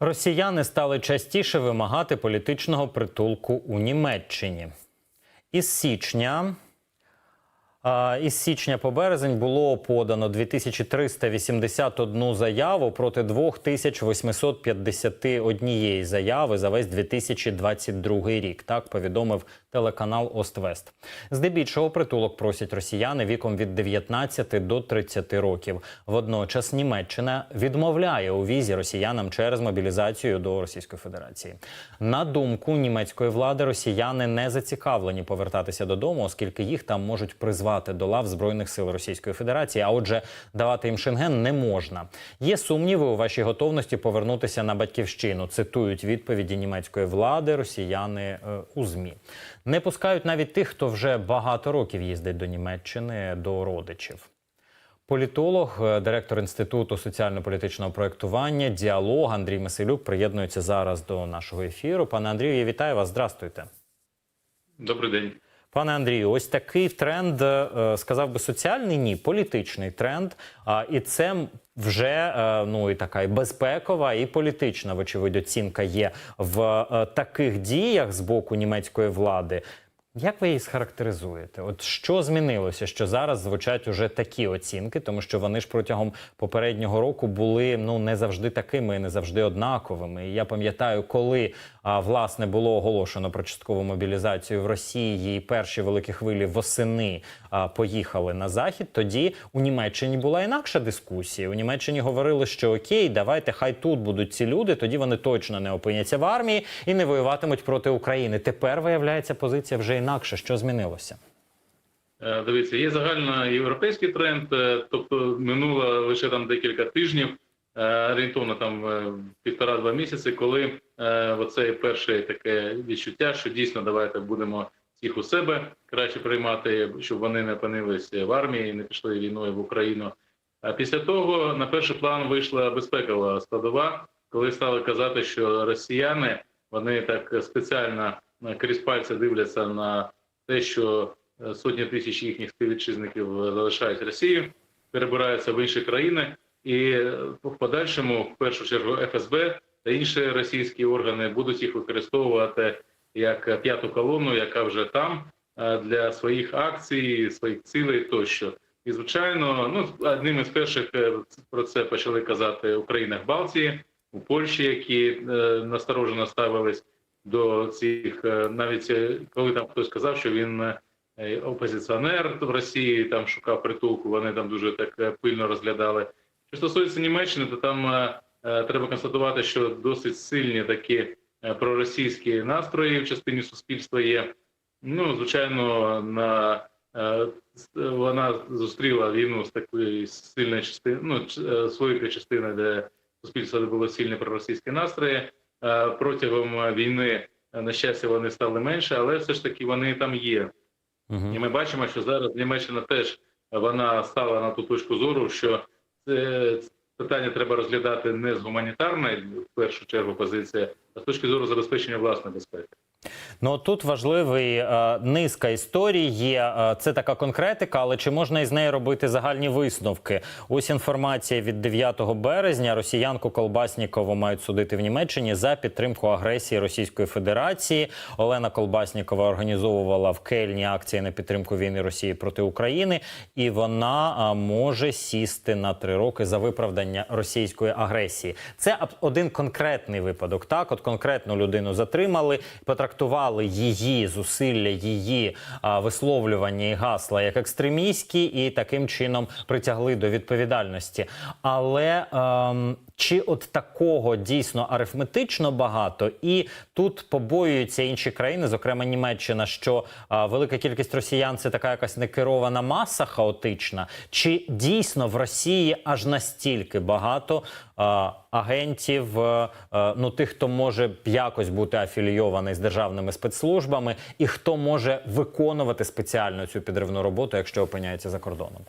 Росіяни стали частіше вимагати політичного притулку у Німеччині. Із січня, із січня по березень було подано 2381 заяву проти 2851 заяви за весь 2022 рік. Так повідомив телеканал Ост-Вест. Здебільшого притулок просять росіяни віком від 19 до 30 років. Водночас Німеччина відмовляє у візі росіянам через мобілізацію до Російської Федерації. На думку німецької влади, росіяни не зацікавлені повертатися додому, оскільки їх там можуть призвати до лав збройних сил Російської Федерації. А отже, давати їм шенген не можна. Є сумніви у вашій готовності повернутися на батьківщину. Цитують відповіді німецької влади росіяни е, у змі. Не пускають навіть тих, хто вже багато років їздить до Німеччини до родичів. Політолог, е, директор інституту соціально-політичного проєктування, діалог Андрій Меселюк приєднується зараз до нашого ефіру. Пане Андрію, я вітаю вас. Здрастуйте. Добрий день. Пане Андрію, ось такий тренд, е, сказав би, соціальний, ні, політичний тренд. І це вже е, ну і така і безпекова, і політична, вочевидь, оцінка є в е, таких діях з боку німецької влади. Як ви її схарактеризуєте? От що змінилося, що зараз звучать уже такі оцінки, тому що вони ж протягом попереднього року були ну не завжди такими, не завжди однаковими. І я пам'ятаю, коли а, власне було оголошено про часткову мобілізацію в Росії, і перші великі хвилі восени а, поїхали на захід. Тоді у Німеччині була інакша дискусія. У Німеччині говорили, що окей, давайте, хай тут будуть ці люди, тоді вони точно не опиняться в армії і не воюватимуть проти України. Тепер виявляється позиція вже інакша. Що змінилося? Е, Дивіться, є загальноєвропейський тренд, е, тобто минуло лише там декілька тижнів, е, орієнтовно там півтора-два місяці, коли оце перше таке відчуття, що дійсно давайте будемо всіх у себе краще приймати, щоб вони не опинилися в армії, не пішли війною в Україну. А після того на перший план вийшла безпекова складова, коли стали казати, що росіяни вони так спеціально крізь пальці дивляться на те, що е, сотні тисяч їхніх співвітчизників залишають Росію, перебираються в інші країни, і е, в подальшому, в першу чергу, ФСБ та інші російські органи будуть їх використовувати як п'яту колону, яка вже там е, для своїх акцій, своїх цілей тощо. І звичайно, ну одним із перших е, про це почали казати у країнах Балтії, у Польщі, які е, насторожено ставились до цих, е, навіть е, коли там хтось сказав, що він е, опозиціонер в Росії, там шукав притулку, вони там дуже так пильно розглядали. Що стосується Німеччини, то там треба констатувати, що досить сильні такі проросійські настрої в частині суспільства є. Ну, звичайно, на вона зустріла війну з такої сильної частини, ну своєї частини, де суспільство було сильні проросійські настрої. Е, Протягом війни, е, на щастя, вони стали менше, але все ж таки вони там є. Угу. І ми бачимо, що зараз Німеччина теж вона стала на ту точку зору, що це питання треба розглядати не з гуманітарної, в першу чергу, позиції, а з точки зору забезпечення власної безпеки. Ну тут важливий е, низка історій є. Е, це така конкретика, але чи можна із неї робити загальні висновки? Ось інформація від 9 березня. Росіянку Колбаснікову мають судити в Німеччині за підтримку агресії Російської Федерації. Олена Колбаснікова організовувала в Кельні акції на підтримку війни Росії проти України, і вона е, може сісти на три роки за виправдання російської агресії. Це один конкретний випадок. Так, от конкретну людину затримали, потрактували її зусилля, її а, висловлювання і гасла як екстремістські, і таким чином притягли до відповідальності. Але ем, чи от такого дійсно арифметично багато, і тут побоюються інші країни, зокрема Німеччина, що а, велика кількість росіян це така якась некерована маса хаотична, чи дійсно в Росії аж настільки багато а, агентів, е, е, ну тих, хто може якось бути афілійований з державними спецслужбами, і хто може виконувати спеціально цю підривну роботу, якщо опиняється за кордоном?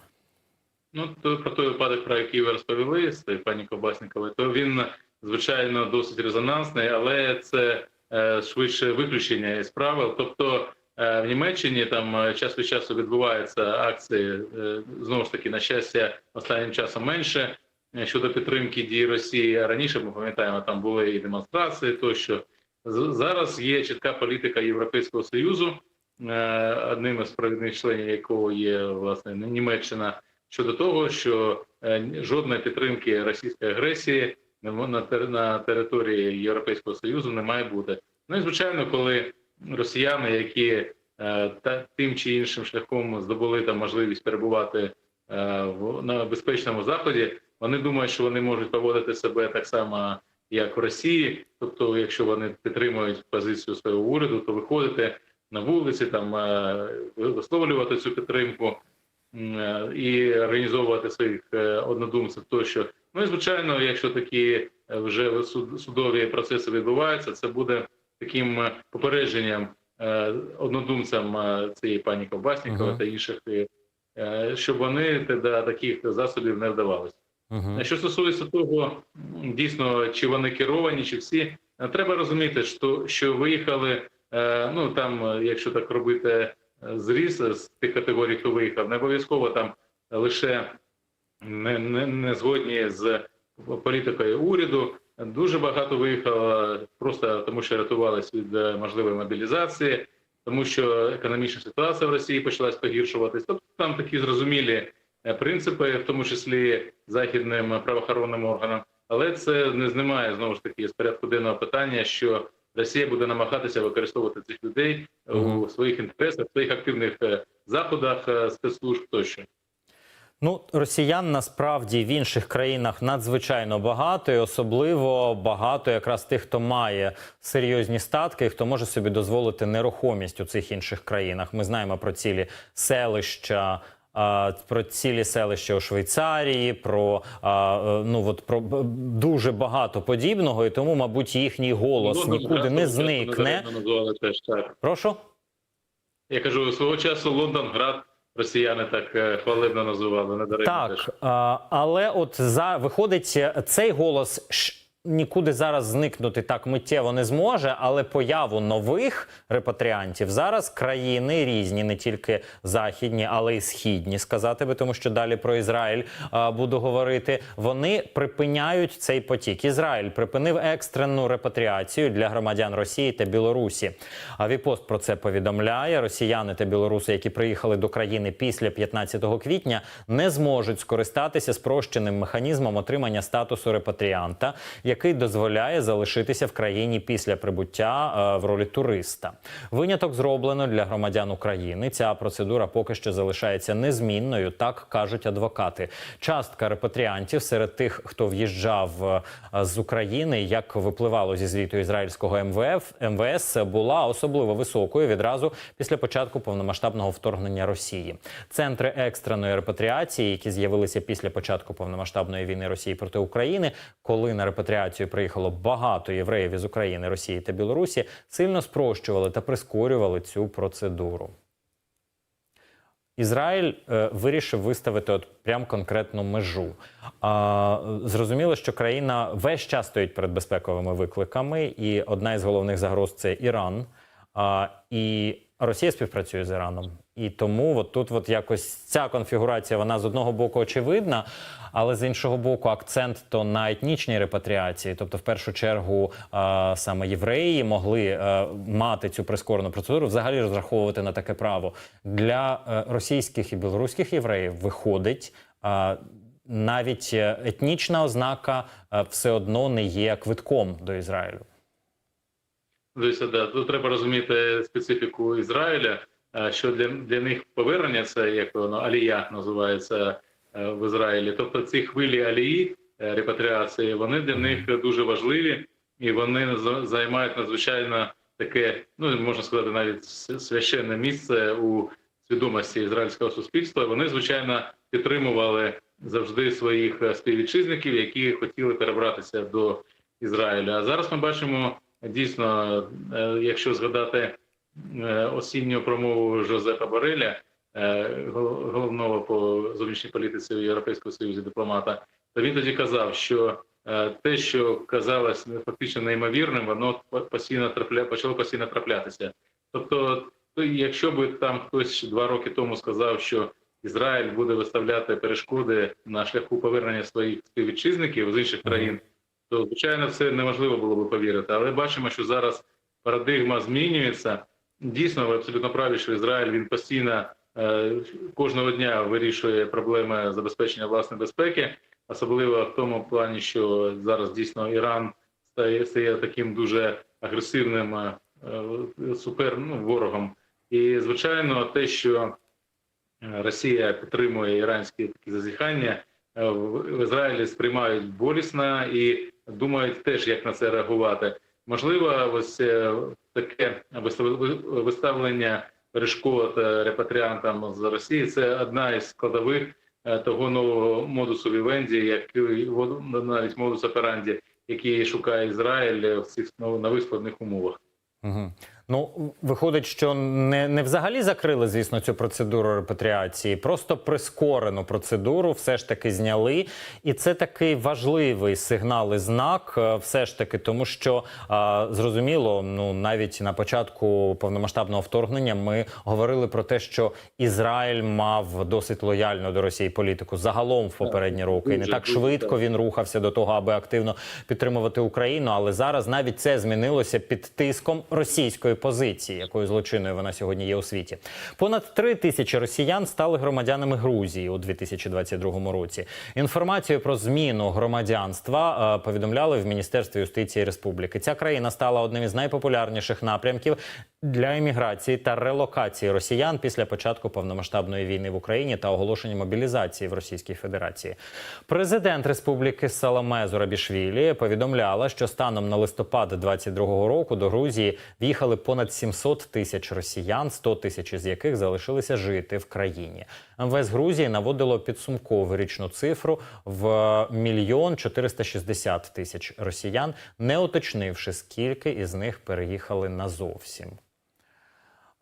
Ну, то про той випадок, про який ви розповіли з пані Ковбасниковою, то він, звичайно, досить резонансний, але це е, швидше виключення із правил. Тобто е, в Німеччині там е, час від часу відбуваються акції, е, знову ж таки, на щастя, останнім часом менше. е, щодо підтримки дій Росії раніше. Ми пам'ятаємо, там були і демонстрації. Тощо зараз є чітка політика Європейського союзу, е, одним із провідних членів якого є власне Німеччина, щодо того, що е, жодної підтримки російської агресії на території Європейського союзу не має бути. Ну і звичайно, коли росіяни, які е, та тим чи іншим шляхом здобули там можливість перебувати в на безпечному заході, вони думають, що вони можуть поводити себе так само, як в Росії. Тобто, якщо вони підтримують позицію свого уряду, то виходити на вулиці, там е, висловлювати цю підтримку е, і організовувати своїх е, однодумців тощо. Ну і звичайно, якщо такі вже суд- судові процеси відбуваються, це буде таким попередженням однодумцям цієї пані Ковбаснікової Мгм. та інших, щоб вони до таких засобів не вдавалися. Угу. Що стосується того, дійсно, чи вони керовані, чи всі, е, треба розуміти, що, що виїхали, е, ну там, якщо так робити зріз з тих категорій, хто виїхав, не обов'язково там лише не, не, не згодні з політикою уряду. Дуже багато виїхало просто тому, що рятувалися від можливої мобілізації, тому що економічна ситуація в Росії почалась погіршуватись. Тобто там такі зрозумілі принципи, в тому числі західним правоохоронним органам. Але це не знімає знову ж таки з порядку денного питання, що Росія буде намагатися використовувати цих людей Мгм. у своїх інтересах, в своїх активних е, заходах е, спецслужб тощо. Ну, росіян насправді в інших країнах надзвичайно багато, і особливо багато якраз тих, хто має серйозні статки, хто може собі дозволити нерухомість у цих інших країнах. Ми знаємо про цілі селища. Про цілі селища у Швейцарії, про е, ну от про дуже багато подібного, і тому, мабуть, їхній голос Лондон нікуди не зникне. теж так. Прошу. Я кажу, свого часу Лондонград росіяни так е, хвалебно називали, не даремно теж. Так, але от за виходить, цей голос нікуди зараз зникнути так миттєво не зможе, але появу нових репатріантів зараз країни різні, не тільки західні, але й східні, сказати би, тому що далі про Ізраїль а, буду говорити. Вони припиняють цей потік. Ізраїль припинив екстрену репатріацію для громадян Росії та Білорусі. Авіпост про це повідомляє. Росіяни та білоруси, які приїхали до країни після 15 квітня, не зможуть скористатися спрощеним механізмом отримання статусу репатріанта, який дозволяє залишитися в країні після прибуття е, в ролі туриста. Виняток зроблено для громадян України. Ця процедура поки що залишається незмінною, так кажуть адвокати. Частка репатріантів серед тих, хто в'їжджав е, з України, як випливало зі звіту ізраїльського МВФ, МВС, була особливо високою відразу після початку повномасштабного вторгнення Росії. Центри екстреної репатріації, які з'явилися після початку повномасштабної війни Росії проти України, коли на репатріацію приїхало багато євреїв із України, Росії та Білорусі, сильно спрощували та прискорювали цю процедуру. Ізраїль е, вирішив виставити от прям конкретну межу. А, зрозуміло, що країна весь час стоїть перед безпековими викликами, і одна із головних загроз це Іран. А, і Росія співпрацює з Іраном. І тому от тут от якось ця конфігурація вона з одного боку очевидна, але з іншого боку, акцент то на етнічній репатріації. Тобто, в першу чергу, а, саме євреї могли е, мати цю прискорену процедуру, взагалі розраховувати на таке право для е, російських і білоруських євреїв. Виходить. а, навіть е, етнічна ознака все одно не є квитком до Ізраїлю. Дивіться, да, тут треба розуміти специфіку Ізраїля, е, що для, для них повернення це як воно алія називається е, в Ізраїлі. Тобто ці хвилі алії е, репатріації, вони для них дуже важливі і вони за- займають надзвичайно таке, ну можна сказати, навіть священне місце у свідомості ізраїльського суспільства. Вони звичайно підтримували завжди своїх співвітчизників, які хотіли перебратися до Ізраїля. А зараз ми бачимо дійсно, е, якщо згадати е, осінню промову Жозефа Бореля, е, головного по зовнішній політиці Європейського союзу дипломата, то він тоді казав, що те, що казалось фактично неймовірним, воно постійно трапля почало постійно траплятися. Тобто, якщо би там хтось два роки тому сказав, що Ізраїль буде виставляти перешкоди на шляху повернення своїх співвітчизників з інших країн, то звичайно це неможливо було би повірити. Але бачимо, що зараз парадигма змінюється. Дійсно, ви абсолютно праві, що Ізраїль він постійно е, кожного дня вирішує проблеми забезпечення власної безпеки, особливо в тому плані, що зараз дійсно Іран стає, таким дуже агресивним е, е, супер ну, ворогом. І звичайно, те, що Росія підтримує іранські такі зазіхання, в Ізраїлі сприймають болісно і думають теж, як на це реагувати. Можливо, ось е, таке вистав- виставлення перешкод е, репатріантам з Росії це одна із складових е, того нового модусу вівенді, який навіть модус операнді, який шукає Ізраїль в цих нових складних умовах. Угу. Ну, виходить, що не, не взагалі закрили, звісно, цю процедуру репатріації, просто прискорену процедуру все ж таки зняли. І це такий важливий сигнал і знак, е, все ж таки, тому що а, зрозуміло, ну навіть на початку повномасштабного вторгнення ми говорили про те, що Ізраїль мав досить лояльну до Росії політику загалом в попередні роки. І не так швидко він рухався до того, аби активно підтримувати Україну. Але зараз навіть це змінилося під тиском російської позиції, якою злочинною вона сьогодні є у світі. Понад три тисячі росіян стали громадянами Грузії у 2022 році. Інформацію про зміну громадянства е, повідомляли в Міністерстві юстиції Республіки. Ця країна стала одним із найпопулярніших напрямків для еміграції та релокації росіян після початку повномасштабної війни в Україні та оголошення мобілізації в Російській Федерації. Президент Республіки Саламе Зурабішвілі повідомляла, що станом на листопад 2022 року до Грузії в'їхали понад 700 тисяч росіян, 100 тисяч із яких залишилися жити в країні. МВС Грузії наводило підсумкову річну цифру в мільйон 460 тисяч росіян, не уточнивши скільки із них переїхали назовсім.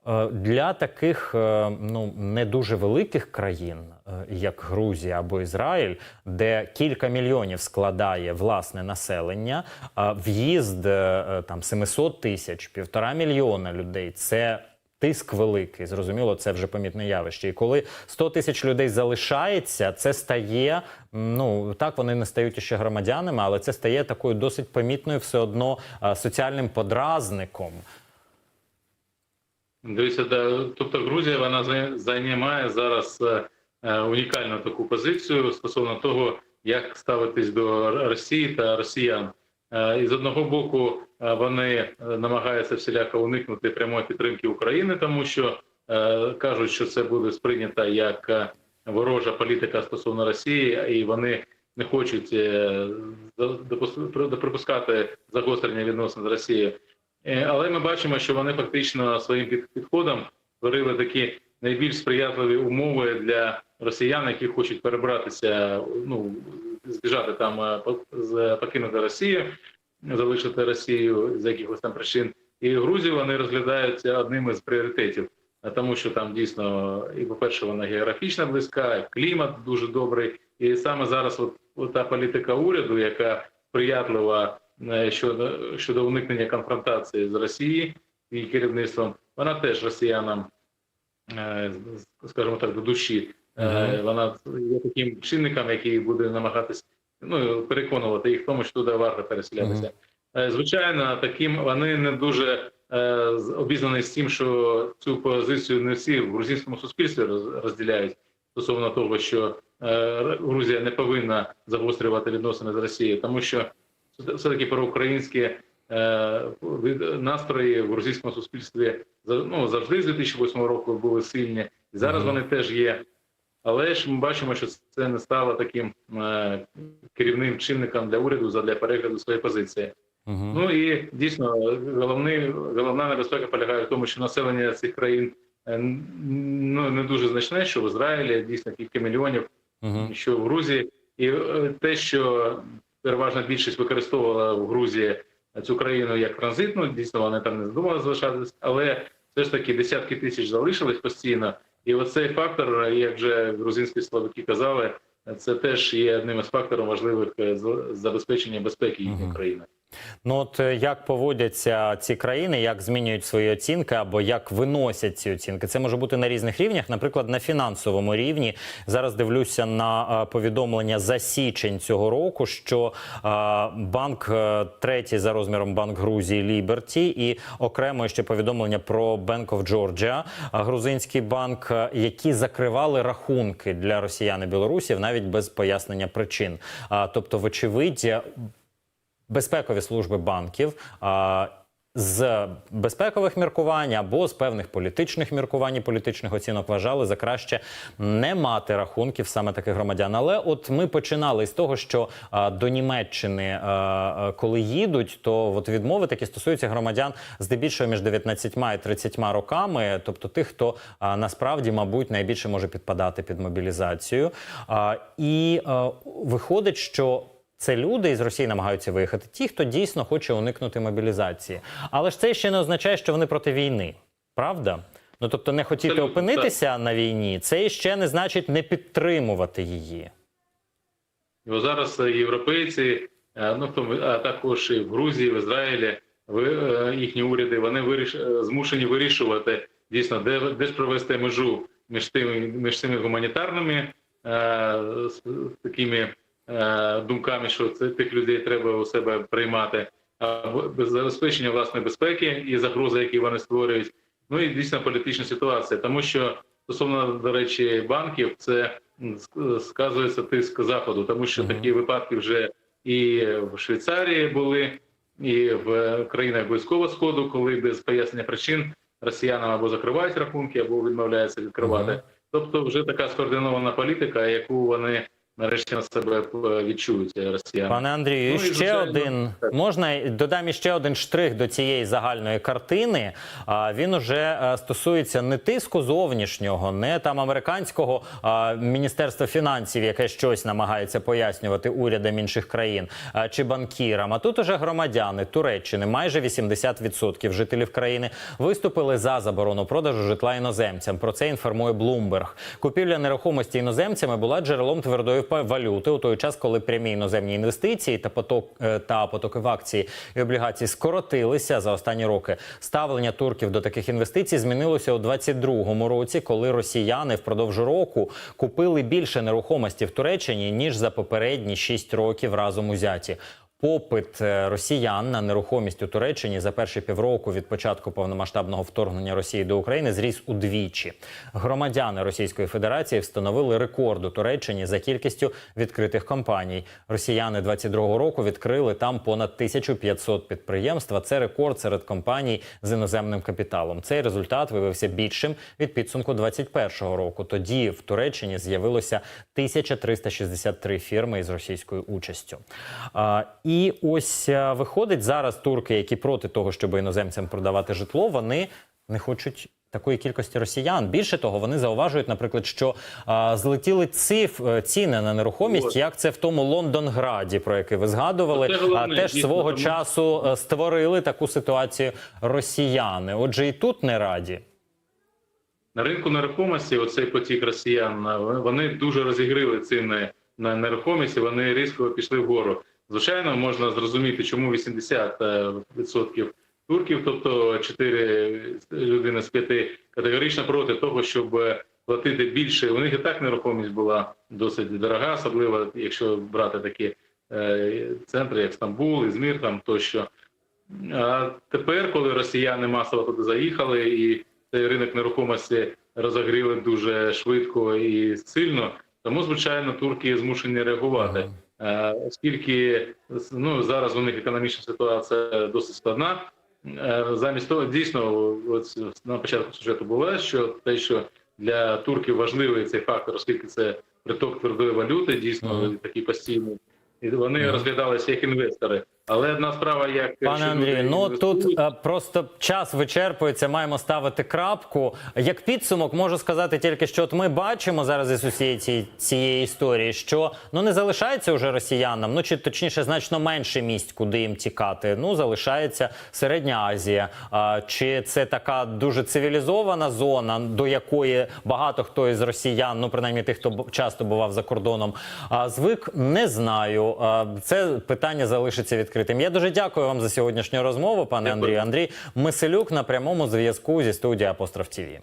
Е, Для таких е, ну не дуже великих країн, е, як Грузія або Ізраїль, де кілька мільйонів складає власне населення, в'їзд там 700 тисяч, півтора мільйона людей це. Тиск великий, зрозуміло, це вже помітне явище. І коли 100 тисяч людей залишається, це стає ну так, вони не стають ще громадянами, але це стає такою досить помітною все одно соціальним подразником. Дивіться, да, тобто Грузія вона зай- займає зараз е, е, унікальну таку позицію стосовно того, як ставитись до Росії та росіян. Е, І з одного боку вони намагаються всіляко уникнути прямої підтримки України, тому що кажуть, що це буде сприйнято як ворожа політика стосовно Росії, і вони не хочуть припускати загострення відносин з Росією. Е, Але ми бачимо, що вони фактично своїм під- підходом створили такі найбільш сприятливі умови для росіян, які хочуть перебратися, ну збіжати там е, покинути Росію, залишити Росію з якихось там причин. І Грузію вони розглядаються одним із пріоритетів, тому що там дійсно і, по-перше, вона географічно близька, клімат дуже добрий. І саме зараз, от, от та політика уряду, яка сприятлива щодо щодо уникнення конфронтації з Росією і керівництвом, вона теж росіянам, е, скажімо так, до душі. Е, Мгм. Вона є таким чинником, який буде намагатись ну переконувати їх в тому, що туди варто переселятися. Е, Звичайно, таким вони не дуже е, обізнані з тим, що цю позицію не всі в грузинському суспільстві роз- розділяють стосовно того, що е, Грузія не повинна загострювати відносини з Росією, тому що все таки проукраїнські е, настрої в грузинському суспільстві ну, завжди з 2008 року були сильні, і зараз Мгм. вони теж є. Але ж ми бачимо, що це не стало таким е, керівним чинником для уряду задля перегляду своєї позиції. Угу. Ну і дійсно головний головна небезпека полягає в тому, що населення цих країн е, ну не дуже значне, що в Ізраїлі дійсно кілька мільйонів, Угу. що в Грузії, і е, те, що переважна більшість використовувала в Грузії цю країну як транзитну, дійсно вони там не здумали залишатись, але все ж таки десятки тисяч залишились постійно. І оцей фактор, як вже грузинські словаки казали, це теж є одним із факторів важливих е, забезпечення безпеки їхньої країни. Ну от е, як поводяться ці країни, як змінюють свої оцінки або як виносять ці оцінки? Це може бути на різних рівнях, наприклад, на фінансовому рівні. Зараз дивлюся на е, повідомлення за січень цього року, що е, банк третій за розміром банк Грузії Ліберті і окремо ще повідомлення про Bank of Georgia, грузинський банк, які закривали рахунки для росіян і білорусів навіть без пояснення причин. Тобто, вочевидь, безпекові служби банків. А, з безпекових міркувань або з певних політичних міркувань і політичних оцінок вважали за краще не мати рахунків саме таких громадян. Але от ми починали з того, що а, до Німеччини, а, коли їдуть, то от відмови такі стосуються громадян здебільшого між 19 і 30 роками, тобто тих, хто а, насправді, мабуть, найбільше може підпадати під мобілізацію. А, і а, виходить, що це люди із Росії намагаються виїхати. Ті, хто дійсно хоче уникнути мобілізації. Але ж це ще не означає, що вони проти війни. Правда? Ну тобто, не хотіти Абсолютно, опинитися на війні, це ще не значить не підтримувати її. Бо зараз е, європейці, е, ну тому, а також і в Грузії, в Ізраїлі, ви, е, їхні уряди вони виріш, змушені вирішувати дійсно, де, де ж провести межу між тими між цими гуманітарними з такими думками, що це тих людей треба у себе приймати, або без забезпечення власної безпеки і загрози, які вони створюють. Ну і дійсно політична ситуація, тому що стосовно до речі банків, це сказується тиск заходу, тому що такі випадки вже і в Швейцарії були, і в країнах близького сходу, коли без пояснення причин росіянам або закривають рахунки, або відмовляються відкривати. Тобто, вже така скоординована політика, яку вони нарешті на себе е, відчують е, росіяни. Пане Андрію, Ну, ще звичайно, один можна додам ще один штрих до цієї загальної картини. А він уже е, стосується не тиску зовнішнього, не там американського міністерства фінансів, яке щось намагається пояснювати урядам інших країн а, чи банкірам. А тут уже громадяни Туреччини, майже 80% жителів країни виступили за заборону продажу житла іноземцям. Про це інформує Bloomberg. Купівля нерухомості іноземцями була джерелом твердої па- валюти у той час, коли прямі іноземні інвестиції та поток е, та потоки в акції і облігації скоротилися за останні роки. Ставлення турків до таких інвестицій змінилося у 22-му році, коли росіяни впродовж року купили більше нерухомості в Туреччині ніж за попередні 6 років разом узяті. Попит е, росіян на нерухомість у Туреччині за перші півроку від початку повномасштабного вторгнення Росії до України зріс удвічі. Громадяни Російської Федерації встановили рекорд у Туреччині за кількістю відкритих компаній. Росіяни 22-го року відкрили там понад 1500 підприємств. а Це рекорд серед компаній з іноземним капіталом. Цей результат виявився більшим від підсумку 21-го року. Тоді в Туреччині з'явилося 1363 фірми із російською участю. І ось виходить зараз турки, які проти того, щоб іноземцям продавати житло, вони не хочуть. Такої кількості росіян більше того, вони зауважують, наприклад, що а, злетіли циф е, ціни на нерухомість, як це в тому Лондонграді, про який ви згадували. Це А теж свого тому- часу е, створили таку ситуацію росіяни. Отже, і тут не раді. На ринку нерухомості оцей потік росіян е, вони дуже розігрили ціни на нерухомість, вони різко пішли вгору. Звичайно, можна зрозуміти, чому 80% турків, тобто 4 людини з 5, категорично проти того, щоб е, платити більше. У них і так нерухомість була досить дорога, особливо якщо брати такі е, центри, як Стамбул, Ізмір, там тощо. А тепер, коли росіяни масово туди заїхали, і цей ринок нерухомості розогріли дуже швидко і сильно, тому звичайно турки змушені реагувати. Е, Оскільки ну зараз у них економічна ситуація досить складна. Е, Замість того, дійсно, от на початку сюжету було, що те, що для турків важливий цей фактор, оскільки це приток твердої валюти, дійсно такі такий постійний, і вони розглядалися як інвестори. Але одна справа, як Пане Андрію, ну тут е, просто час вичерпується, маємо ставити крапку. Як підсумок, можу сказати тільки, що от ми бачимо зараз із усієї цієї, цієї історії, що ну не залишається вже росіянам, ну чи точніше, значно менше місць, куди їм тікати. Ну залишається Середня Азія. А, чи це така дуже цивілізована зона, до якої багато хто із росіян, ну принаймні тих, хто часто бував за кордоном, а звик, не знаю. А, це питання залишиться відкритим. Відкритим. Я дуже дякую вам за сьогоднішню розмову, пане. Андрію. Андрій Миселюк на прямому зв'язку зі студії Апостроф ТІВІ.